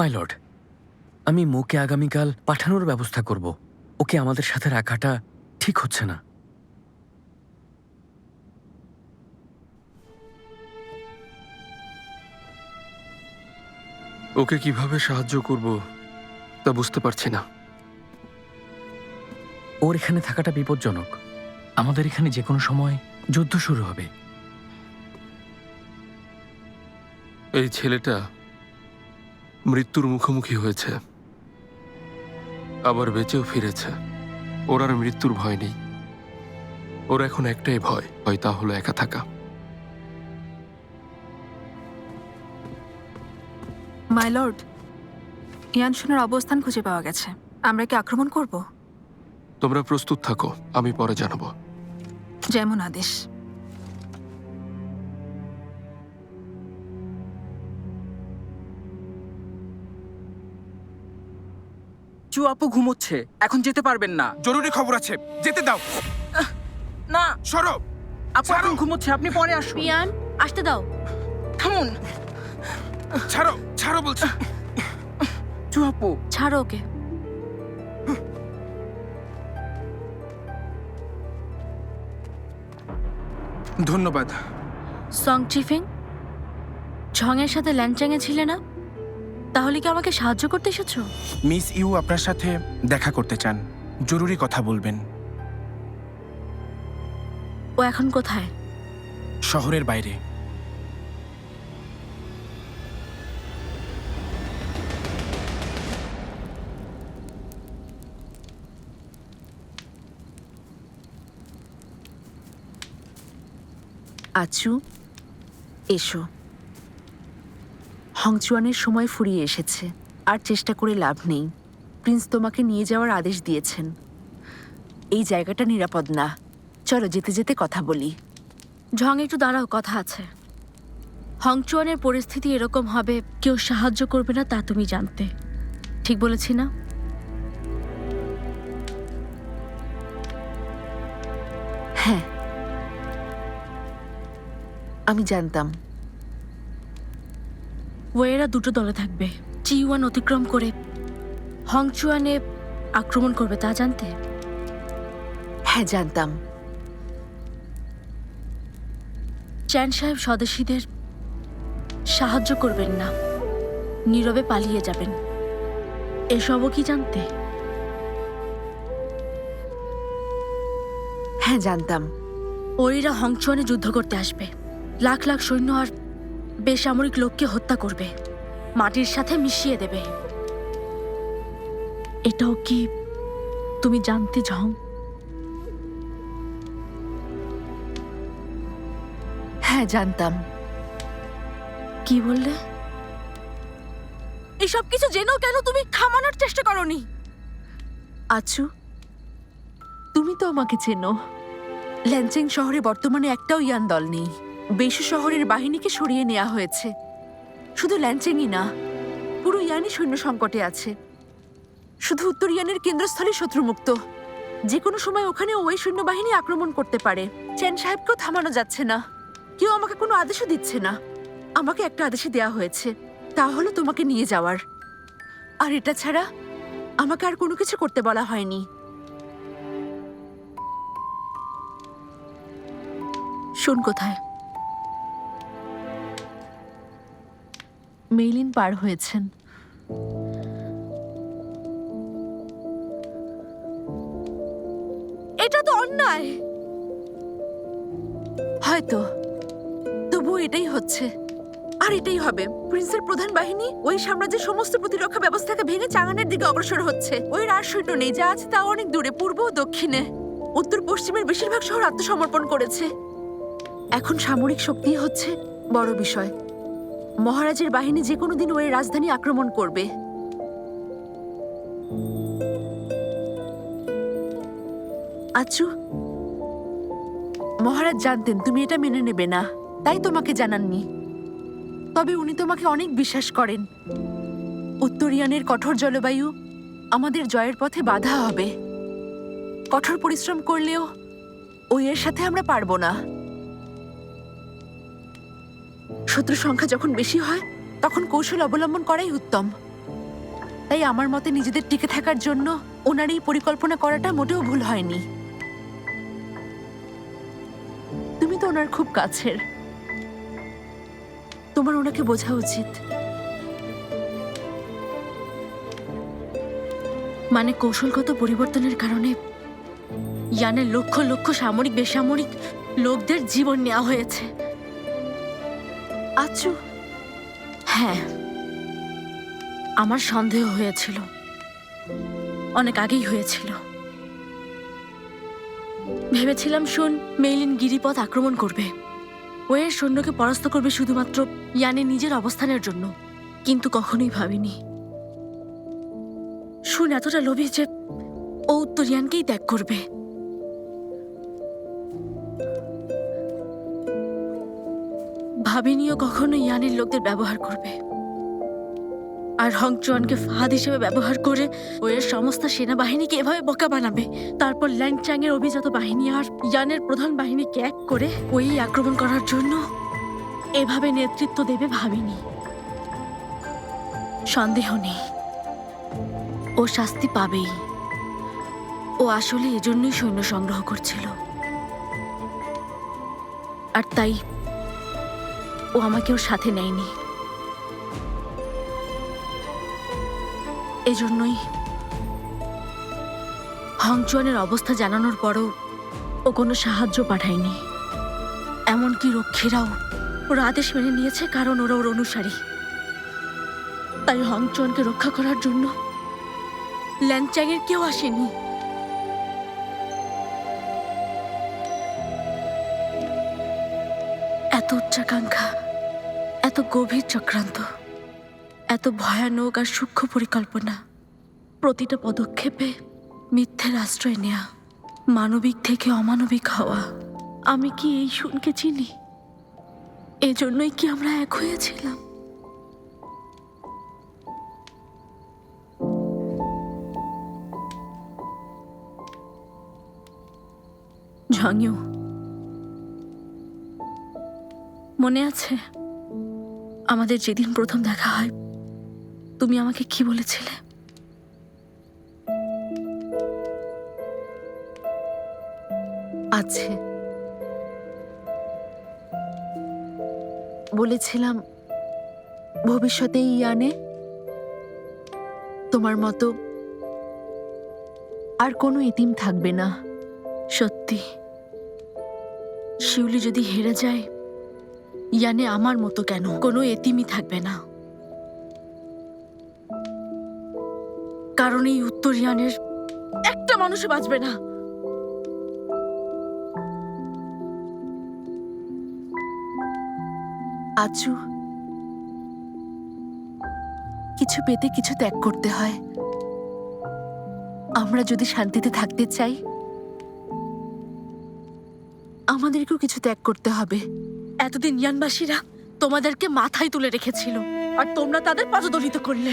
My lord আমি মোকে আগামীকাল পাঠানোর ব্যবস্থা করব। ওকে আমাদের সাথে রাখাটা ঠিক হচ্ছে না। ওকে কীভাবে সাহায্য করব তা বুঝতে পারছি না। ওর এখানে থাকাটা বিপজ্জনক। আমাদের এখানে যে কোনো সময় যুদ্ধ শুরু হবে। এই ছেলেটা মৃত্যুর মুখোমুখি হয়েছে। আবার বেঁচেও ফিরেছে। ওর আর মৃত্যুর ভয় নেই। ওর এখন একটাই ভয় হয় তা হলো একা থাকা। মাই লর্ড ইয়ানসুনের অবস্থান খুঁজে পাওয়া গেছে। আমরা কি আক্রমণ করব? তোমরা প্রস্তুত থাকো আমি পরে জানাব। যেমন আদেশ। চু আপু ঘুমোচ্ছে। এখন যেতে পারবেন না। জরুরি খবর আছে। যেতে দাও। না। সরো। আপু এখন ঘুমোচ্ছে। আপনি পরে আসুন। পিয়ান আসতে দাও। থামুন। ছাড়ো ছাড়ো বলছি। চু আপু। ছাড়ো ওকে। ধন্যবাদ। সং চিফিং ঝংয়ের সাথে ল্যাংচাংয়ে ছিলে না? তাহলে কি আমাকে সাহায্য করতে এসেছ? মিস ইউ আপনার সাথে দেখা করতে চান। জরুরি কথা বলবেন। ও এখন কোথায়? শহরের বাইরে। আচু এসো। হংচুয়ানের সময় ফুরিয়ে এসেছে। আর চেষ্টা করে লাভ নেই। প্রিন্স তোমাকে নিয়ে যাওয়ার আদেশ দিয়েছেন। এই জায়গাটা নিরাপদ না। চলো যেতে যেতে কথা বলি। ঝং, একটু দাঁড়াও, কথা আছে। হংচুয়ানের পরিস্থিতি এরকম হবে, কেউ সাহায্য করবে না তা তুমি জানতে। ঠিক বলেছি না? হ্যাঁ। আমি জানতাম। ওয়েরা দুটো দলে থাকবে। চিওয়ান অতিক্রম করে হংচুয়ানে আক্রমণ করবে তা জানতে? হ্যাঁ জানতাম। চ্যান সাহেব স্বদেশীদের সাহায্য করবেন না। নীরবে পালিয়ে যাবেন। এসবও কি জানতে? হ্যাঁ জানতাম। ওইরা হংচুয়ানে যুদ্ধ করতে আসবে। লাখ লাখ সৈন্য আর বেসামরিক লোককে হত্যা করবে। মাটির সাথে মিশিয়ে দেবে। এটাও কি তুমি জানতে ঝং হ্যাঁ জানতাম। কি বললে? এসব কিছু জেনেও কেন তুমি থামানোর চেষ্টা করনি? আচু তুমি তো আমাকে চেনো। ল্যানচেং শহরে বর্তমানে একটাও ইয়ান দল নেই। বেশু শহরের বাহিনীকে সরিয়ে নেওয়া হয়েছে। শুধু ল্যানচেংই না, পুরো ইয়ানই সৈন্য সংকটে আছে। শুধু উত্তর ইয়ানের কেন্দ্রস্থলে শত্রুমুক্ত। যে কোনো সময় ওখানে ওই সৈন্যবাহিনী আক্রমণ করতে পারে। চেন সাহেবকেও থামানো যাচ্ছে না। কেউ আমাকে কোনো আদেশও দিচ্ছে না। আমাকে একটা আদেশই দেওয়া হয়েছে। তা হলো তোমাকে নিয়ে যাওয়ার। আর এটা ছাড়া আমাকে আর কোনো কিছু করতে বলা হয়নি। শোন কোথায়? মেইলিন পার হয়েছেন। এটা তো অন্যায়। হয়তো। তবু এটাই হচ্ছে। আর এটাই হবে। প্রিন্সের প্রধান বাহিনী ওই সাম্রাজ্যের সমস্ত প্রতিরক্ষা ব্যবস্থাকে ভেঙে চাঙানের দিকে অগ্রসর হচ্ছে। ওই আর সৈন্য নেই যা আছে তা অনেক দূরে, পূর্ব ও দক্ষিণে। উত্তর পশ্চিমের বেশিরভাগ শহর আত্মসমর্পণ করেছে। এখন সামরিক শক্তি হচ্ছে বড় বিষয়। মহারাজের বাহিনী যে কোনো দিন ওই রাজধানী আক্রমণ করবে। আচু মহারাজ জানতেন তুমি এটা মেনে নেবে না, তাই তোমাকে জানাননি। তবে উনি তোমাকে অনেক বিশ্বাস করেন। উত্তরিয়ানের কঠোর জলবায়ু আমাদের জয়ের পথে বাধা হবে। কঠোর পরিশ্রম করলেও ওই এর সাথে আমরা পারব না। শত্রু সংখ্যা যখন বেশি হয়, তখন কৌশল অবলম্বন করাই উত্তম। তাই আমার মতে নিজেদের টিকে থাকার জন্য ওনার এই পরিকল্পনা করাটা মোটেও ভুল হয়নি। তুমি তো ওনার খুব কাছের। তোমার ওনাকে বোঝা উচিত। মানে কৌশলগত পরিবর্তনের কারণে ইয়ানের লক্ষ লক্ষ সামরিক, বেসামরিক লোকদের জীবন নেওয়া হয়েছে। আচ্ছু। হ্যাঁ। আমার সন্দেহ হয়েছিল। অনেক আগেই হয়েছিল। ভেবেছিলাম শোন, মেইলিন গিরিপথ আক্রমণ করবে। ওয়ের সৈন্যকে পরাস্ত করবে শুধুমাত্র ইয়ানের নিজের অবস্থানের জন্য। কিন্তু কখনোই ভাবিনি। শুন, এতটা লোভী যে ও উত্তর ইয়ানকেই ত্যাগ করবে। ভাবিনিও কখনো ইয়ানের লোকদের ব্যবহার করবে। আর হংচুয়ানকে ফাঁদ হিসেবে ব্যবহার করে ওয়ের সমস্ত সেনাবাহিনীকে এভাবে বোকা বানাবে। তারপর ল্যাংচাং এর অভিজাত বাহিনী আর ইয়ানের প্রধান বাহিনীকে এক করে ওই আক্রমণ করার জন্য এভাবে নেতৃত্ব দেবে ভাবিনি। সন্দেহ নেই। ও শাস্তি পাবেই। ও আসলে এজন্যই সৈন্য সংগ্রহ করছিল। আর তাই ও আমাকেও সাথে নেয়নি। এজন্যই হংচুয়ানের অবস্থা জানানোর পরও ও কোনো সাহায্য পাঠায়নি। এমনকি রক্ষীরাও ওর আদেশ মেনে নিয়েছে কারণ ওরা ওর অনুসারী। তাই হংচুয়ানকে রক্ষা করার জন্য ল্যাংচ্যাংয়ের কেউ আসেনি। উচ্চাকাঙ্ক্ষা, এত গভীর চক্রান্ত, এত ভয়ানক আর সূক্ষ্ম পরিকল্পনা, প্রতিটা পদক্ষেপে মিথ্যের আশ্রয় নেয়া, মানবিক থেকে অমানবিক হওয়া, আমি কি এই শুনকে চিনি? এজন্যই কি আমরা এক হয়েছিলাম? ঝংইউ মনে আছে? আমাদের যেদিন প্রথম দেখা হয় তুমি আমাকে কি বলেছিলে? আছে। বলেছিলাম ভবিষ্যতে ইয়ানে তোমার মতো আর কোনো ইতিম থাকবে না। সত্যি শিউলি যদি হেরে যায় ইয়ানে আমার মতো কেন কোনো এতিমি থাকবে না কারণ এই উত্তর ইয়ানের একটা মানুষও বাঁচবে না আচু কিছু পেতে কিছু ত্যাগ করতে হয় আমরা যদি শান্তিতে থাকতে চাই আমাদেরকেও কিছু ত্যাগ করতে হবে এতদিন ইয়ানবাসীরা তোমাদেরকে মাথায় তুলে রেখেছিল, আর তোমরা তাদের পদদলিত করলে।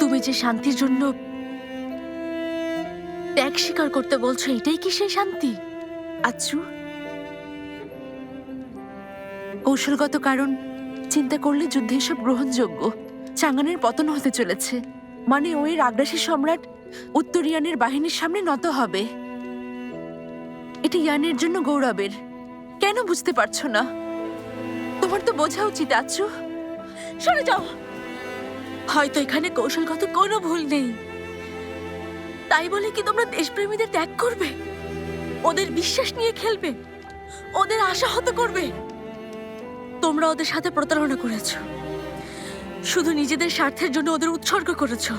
তুমি যে শান্তির জন্য ত্যাগ স্বীকার করতে বলছো, এটাই কি সেই শান্তি? আচ্ছু। কৌশলগত কারণ, চিন্তা করলে যুদ্ধে এসব গ্রহণযোগ্য। চাঙ্গানের পতন হতে চলেছে। মানে ওই আগ্রাসী সম্রাট উত্তর ইয়ানের বাহিনীর সামনে নত হবে। এটা ইয়ানের জন্য গৌরবের। কেন বুঝতে পারছ না? তোমার তো বোঝা উচিত, আচ্ছু। সরে যাও। হয়তো এখানে কৌশলগত কোনো ভুল নেই। তাই বলে কি তোমরা দেশপ্রেমীদের ত্যাগ করবে? ওদের বিশ্বাস নিয়ে খেলবে? ওদের আশাহত করবে? তোমরা ওদের সাথে প্রতারণা করেছ। শুধু নিজেদের স্বার্থের জন্য ওদের উৎসর্গ করেছ।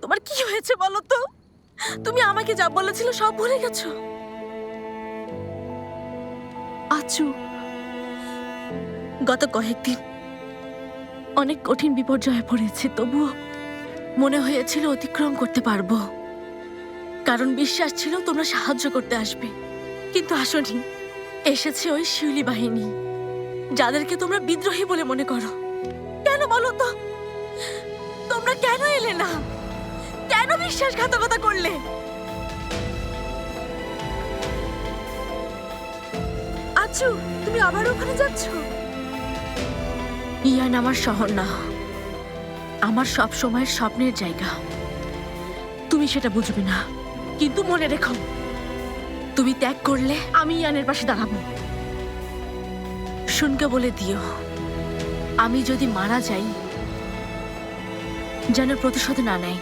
তোমার কি হয়েছে বলো তো? তুমি আমাকে যা বলেছিল সব ভুলে গেছো? আচ্ছু, গত কয়েকদিন অনেক কঠিন বিপর্যয়ে পড়েছে, তবুও মনে হয়েছিল অতিক্রম করতে পারব। কারণ বিশ্বাস ছিল তোমরা সাহায্য করতে আসবে। কিন্তু আসনি, এসেছে ওই শিউলি বাহিনী, যাদেরকে তোমরা বিদ্রোহী বলে মনে করো। বিশ্বাসঘাতকতা করলে। আচু তুমি আবার ওখানে যাচ্ছ? ইয়ান আমার শহর না। আমার সব সময়ের স্বপ্নের জায়গা। তুমি সেটা বুঝবে না। কিন্তু মনে রেখো, তুমি ত্যাগ করলে আমি ইয়ানের পাশে দাঁড়াবো। শুনকে বলে দিও, আমি যদি মারা যাই, যেন প্রতিশোধ না নেয়।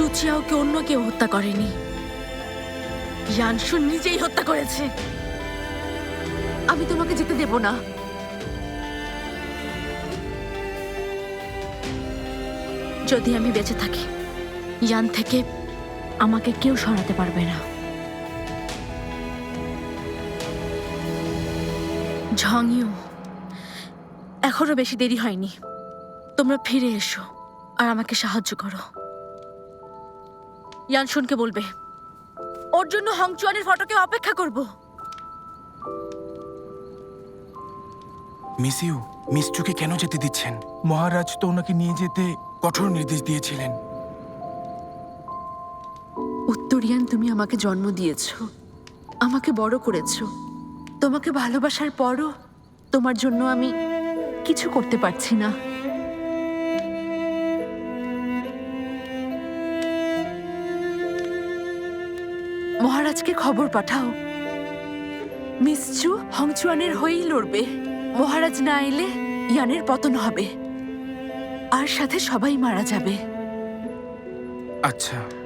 চুচিয়াওকে অন্য কেউ হত্যা করেনি। ইয়ানশুন নিজেই হত্যা করেছে। আমি তোমাকে যেতে দেব না। যদি আমি বেঁচে থাকি, ইয়ান থেকে আমাকে কেউ সরাতে পারবে না। ঝংইউ, এখনও বেশি দেরি হয়নি। তোমরা ফিরে এসো আর আমাকে সাহায্য করো। ইয়ানশুনকে বলবে। ওর জন্য হংচুয়ানের ফটোকে অপেক্ষা করব। মিস ইউ মিস চুকে কেন যেতে দিচ্ছেন? মহারাজ তো ওনাকে নিয়ে যেতে কঠোর নির্দেশ দিয়েছিলেন। উত্তরিয়ান তুমি আমাকে জন্ম দিয়েছ। আমাকে বড় করেছ। তোমাকে ভালোবাসার পরও তোমার জন্য আমি কিছু করতে পারছি না। মহারাজকে খবর পাঠাও। মিস চু হংচুয়ানের হয়েই লড়বে। মহারাজ না এলে ইয়ানের পতন হবে। আর সাথে সবাই মারা যাবে। আচ্ছা।